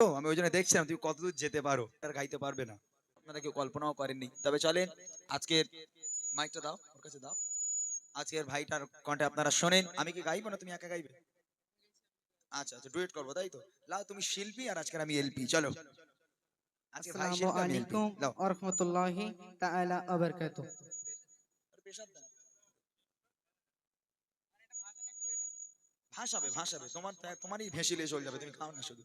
তো আমি ওই জন্য দেখছিলাম তুমি কতদূর যেতে পারো? আর গাইতে পারবে না। আপনারা কেউ কল্পনাও করেননি। তবে চলেন আজকের মাইকটা দাও ওর কাছে দাও। আজকের ভাইটার কণ্ঠে আপনারা শোনেন। আমি কি গাইবো না তুমি একা গাইবে? আচ্ছা আচ্ছা ডুয়েট করব তাই তো? লাও তুমি শিল্পী আর আজকের আমি এলপি চলো। আসসালামু আলাইকুম ওয়া রাহমাতুল্লাহি তাআলা ওয়া বারাকাতুহু। ভাসাবে ভাসাবে তোমার তোমারই ভেসিলে চলে যাবে তুমি খাও না শুধু।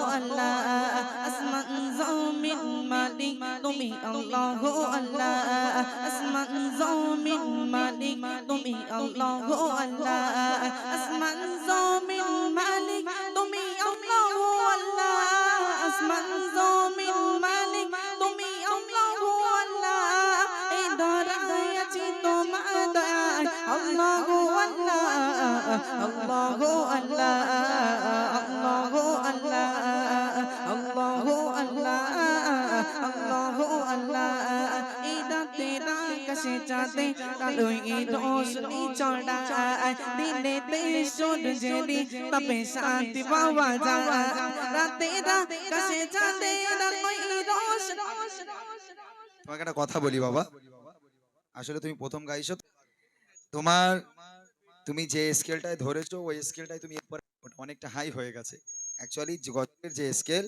তুমি আল্লাহু আল্লাহ আসমান জমিন মালিক তুমি আল্লাহু আল্লাহ আসমান জমিন মালিক তুমি কথা বলি বাবা। আসলে তুমি প্রথম গাইছো তোমার, তুমি যে স্কেলটায় ধরেছো, ওই স্কেলটায় তুমি অনেকটা হাই হয়ে গেছে। অ্যাকচুয়ালি গছের যে স্কেল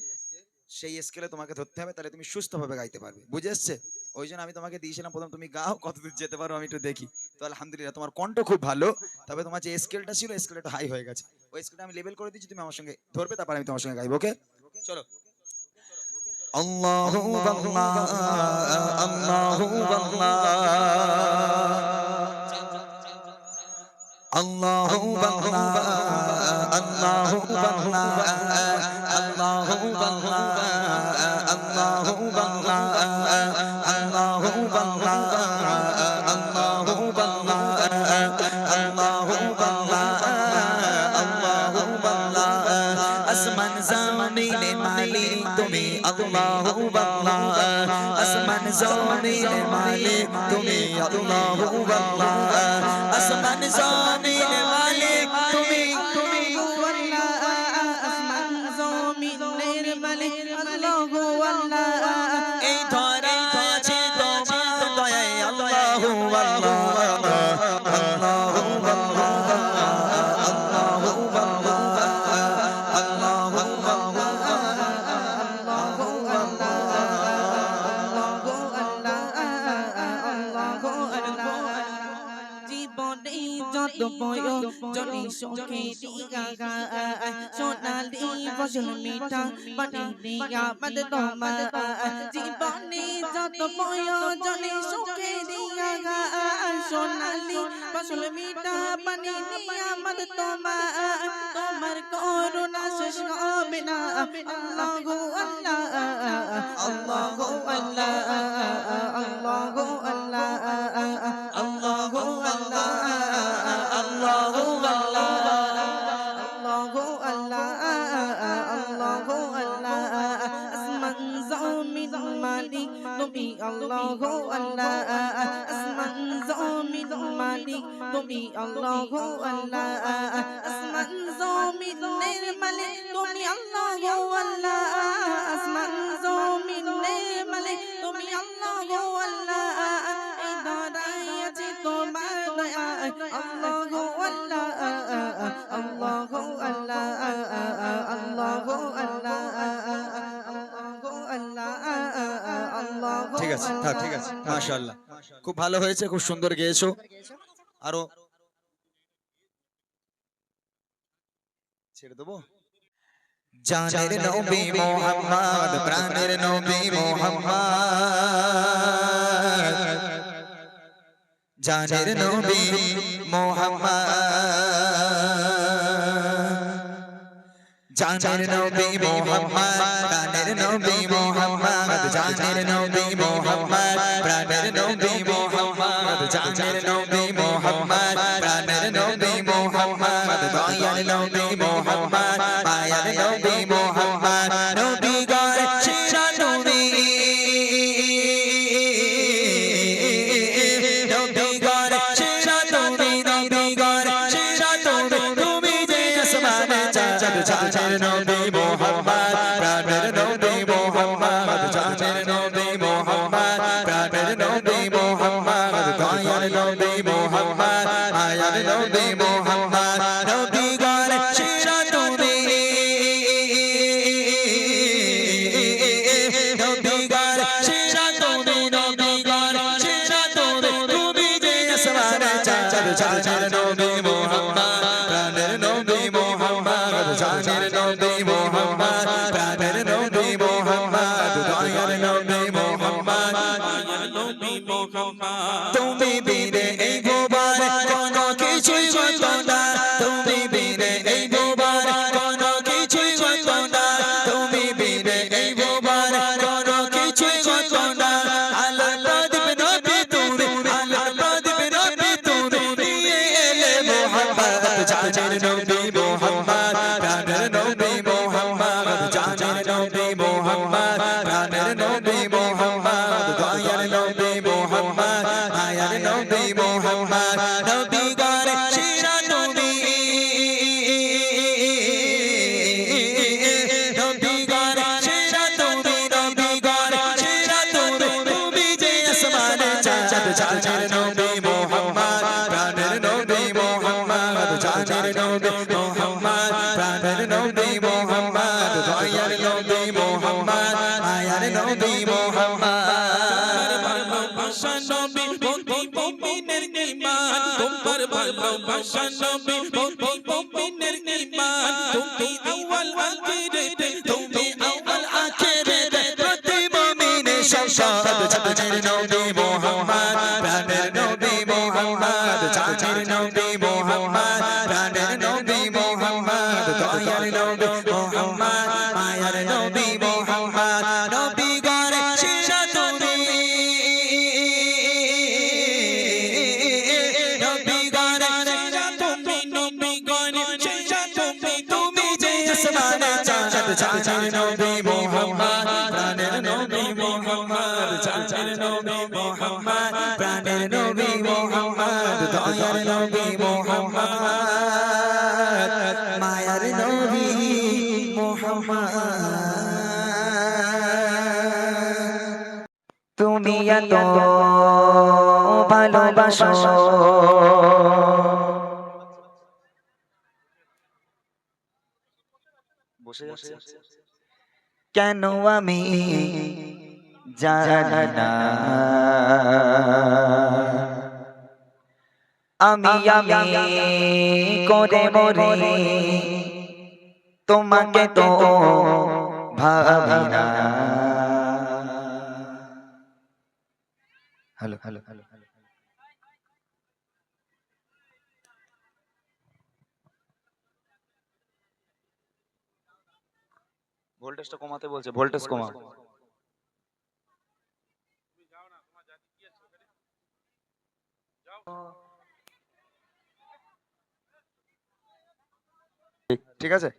সেই স্কেলে তোমাকে ধরতে হবে, তাহলে তুমি সুস্থভাবে গাইতে পারবে। বুঝে এসছে? ওই জন্য আমি তোমাকে দিয়েছিলাম, প্রথম তুমি গাও, কতদূর যেতে পারো আমি একটু দেখি। তো আলহামদুলিল্লাহ, তোমার কণ্ঠ খুব ভালো, তবে তোমার যে স্কেলটা ছিল স্কেলটা হাই হয়ে গেছে। ওই স্কেলটা আমি লেভেল করে দিচ্ছি তুমি আমার সঙ্গে ধরবে, তারপর আমি তোমার সঙ্গে গাইবো ওকে চলো। আল্লাহ আল্লাহু আল্লাহ আল্লাহু আল্লাহ আল্লাহু আল্লাহ আল্লাহু আল্লাহু আসমান জমিনে মালিক তুমি আল্লাহ আসমান জমিনে সোনালি ফসল মিঠা বানিয়ে আমাদ তোমার জীবনে যত প্রয়োজনে সুখে দিয়া সোনালি ফসল মিঠা বানিয়ে আমাদ তোমার তোমার করুণা শেষ হবে না আল্লাহ তুমি আল্লাহু আল্লাহ আসমান জমিন মালিক তুমি আল্লাহু আল্লাহ আসমান জমিনের মালিক তুমি আল্লাহু আল্লাহ আসমান জমিনের ঠিক আছে থাক ঠিক আছে মাশাআল্লাহ। খুব ভালো হয়েছে খুব সুন্দর গেয়েছো। আরও ছেড়ে দেবো? জানের নবী মোহাম্মদ প্রাণের নবী মোহাম্মদ। জানের নবী মোহাম্মদ। জানের নবী মোহাম্মদ প্রাণের নবী মোহাম্মদ জানের নবী নবী মোহাম্মদ নবী মোহাম্মদ মোহাম্মদ প্রাণের নবী মোহাম্মদ দয়ার নবী মোহাম্মদ মায়ার নবী মোহাম্মদ নবী গার শিরা তুমি নবী গার শিরা তুমি নবী গার শিরা তুমি তুমি যে আসমানে চাঁদ চাঁদের নবী ভালোবাসা নবী প্রতি মুমিনের ঈমান তোমার ভালোবাসা নবী প্রতি মুমিনের ঈমান তুমি আউয়াল আখিরাতে তুমি আউয়াল আখিরাতে প্রতি মুমিনের সংসদ চাঁদের নবী মোহাম্মদ চাঁদের নবী মোহাম্মদ প্রাণের নবী মোহাম্মদ চাঁদের নবী মোহাম্মদ প্রাণের নবী মোহাম্মদ দয়ার নবী মোহাম্মদ মায়ার নবী মোহাম্মদ তুমি এত ভালোবাসো। বসে যাচ্ছে। কেন আমি জানি না। আমি আমি করে মরে। তোমাকে তো ভাবি না। Hello hello hello. ভোল্টেজটা কমাতে বলছে ভোল্টেজ কমা ঠিক আছে?